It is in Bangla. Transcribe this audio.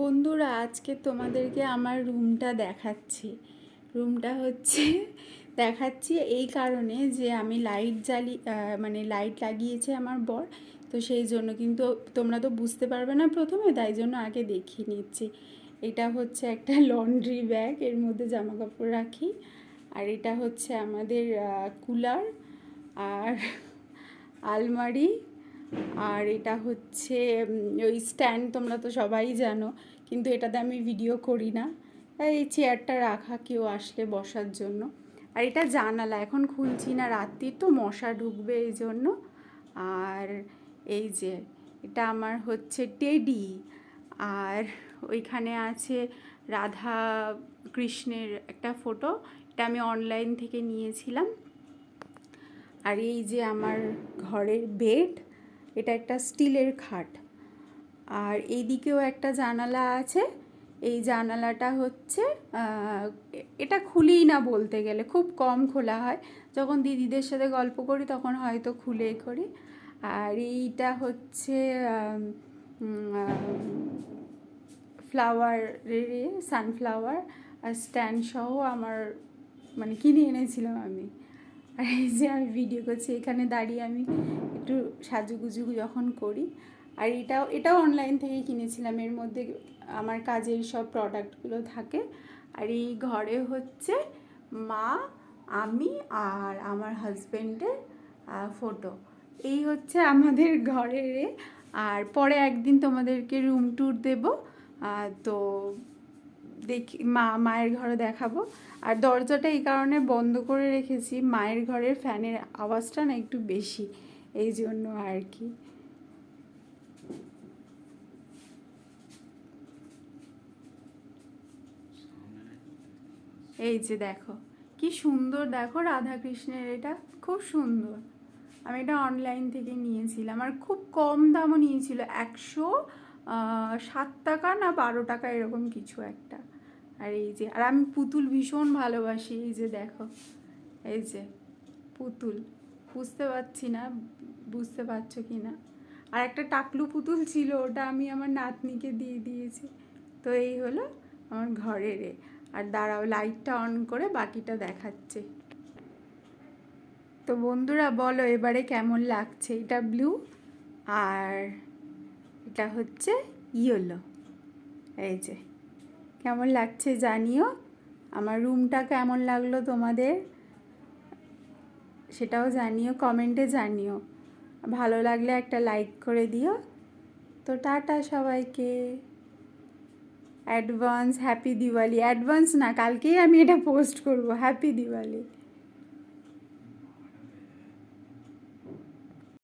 বন্ধুরা, আজকে তোমাদেরকে আমার রুমটা দেখাচ্ছি। রুমটা হচ্ছে, দেখাচ্ছি এই কারণে যে আমি লাইট জ্বালি মানে লাইট লাগিয়েছে আমার বর। তো সেই জন্য কিন্তু তোমরা তো বুঝতে পারবে না প্রথমে, তাই জন্য আগে দেখিয়ে নিচ্ছি। এটা হচ্ছে একটা লন্ড্রি ব্যাগ, এর মধ্যে জামা কাপড় রাখি। আর এটা হচ্ছে আমাদের কুলার আর আলমারি। আর এটা হচ্ছে ওই স্ট্যান্ড তোমরা তো সবাই জানো, কিন্তু এটাতে আমি ভিডিও করি না। এই চেয়ারটা রাখা, কেউ আসলে বসার জন্য। আর এটা জানালা, এখন খুলছি না রাত্রির তো মশা ঢুকবে এই জন্য আর এই যে, এটা আমার হচ্ছে টেডি আর ওইখানে আছে রাধা কৃষ্ণের একটা ফটো এটা আমি অনলাইন থেকে নিয়েছিলাম। আর এই যে আমার ঘরের বেড এটা একটা স্টিলের খাট। আর এইদিকেও একটা জানালা আছে। এই জানালাটা হচ্ছে এটা খুলিই না বলতে গেলে, খুব কম খোলা হয়। যখন দিদিদের সাথে গল্প করি, তখন হয়তো খুলে করি। আর এইটা হচ্ছে ফ্লাওয়ারের সানফ্লাওয়ার, আর স্ট্যান্ড সহ আমার মানে কিনে এনেছিলাম আমি। আর এই যে আমি ভিডিও করছি, এখানে দাঁড়িয়ে আমি একটু সাজুগুজু যখন করি, আর এটাও এটাও অনলাইন থেকেই কিনেছিলাম। এর মধ্যে আমার কাজের সব প্রোডাক্টগুলো থাকে। আর এই ঘরে হচ্ছে মা, আমি আর আমার হাজব্যান্ডের ফটো এই হচ্ছে আমাদের ঘরের আর পরে একদিন তোমাদেরকে রুম ট্যুর দেবো। তো দেখি, মা, মায়ের ঘরে দেখাবো। আর দরজাটা এই কারণে বন্ধ করে রেখেছি, মায়ের ঘরের ফ্যানের আওয়াজটা না একটু বেশি, এই জন্য আর কি। এই যে দেখো, কি সুন্দর দেখো রাধাকৃষ্ণের এটা, খুব সুন্দর। আমি এটা অনলাইন থেকে নিয়েছিলাম, আর খুব কম দামও নিয়েছিল, একশো সাত টাকা না বারো টাকা এরকম কিছু একটা। আর এই যে, আর আমি পুতুল ভীষণ ভালোবাসি, এই যে দেখো, এই যে পুতুল। বুঝতে পারছি না, বুঝতে পারছ কি না? আর একটা টাকলু পুতুল ছিল, ওটা আমি আমার নাতনিকে দিয়ে দিয়েছি। তো এই হলো আমার ঘরের। আর দাঁড়াও লাইটটা অন করে বাকিটা দেখাচ্ছে। তো বন্ধুরা, বলো এবারে কেমন লাগছে? এটা ব্লু আর এটা হচ্ছে ইয়েলো এই যে। কেমন লাগছে জানিও। আমার রুমটা কেমন লাগল তোমাদের সেটাও জানিও, কমেন্টে জানিও। ভালো লাগলে একটা লাইক করে দিও। তো টাটা সবাইকে। Advance, happy Diwali. অ্যাডভান্স না, কালকেই আমি এটা পোস্ট করব, হ্যাপি দিওয়ালি।